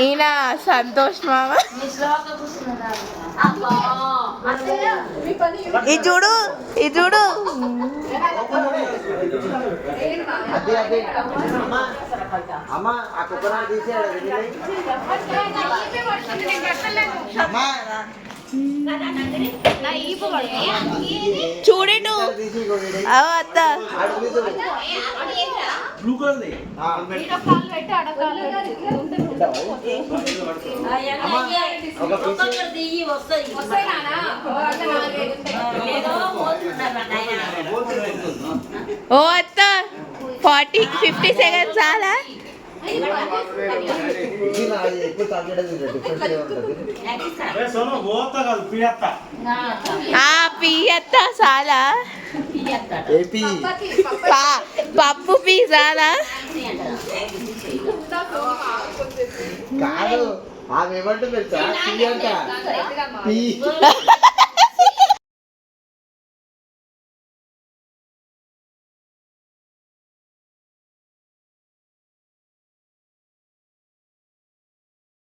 ఈయన సంతోష్ మామ. ఈ చూడు ఈ చూడు. అది అది అమ్మా అవ అత్త. ఓ అత్త ఫార్టీ ఫిఫ్టీ సెకండ్స్ చాలా ఇది నాది ఎక్కువ తగ్గడం డిఫరెంట్ ఉంటుంది సోను గోత కాదు పియత్త ఏపీ? పా- పప్పు పీ చాలా కాదు ఆమె ఏమంటుంది తెలుసా? పీ అంట. పీ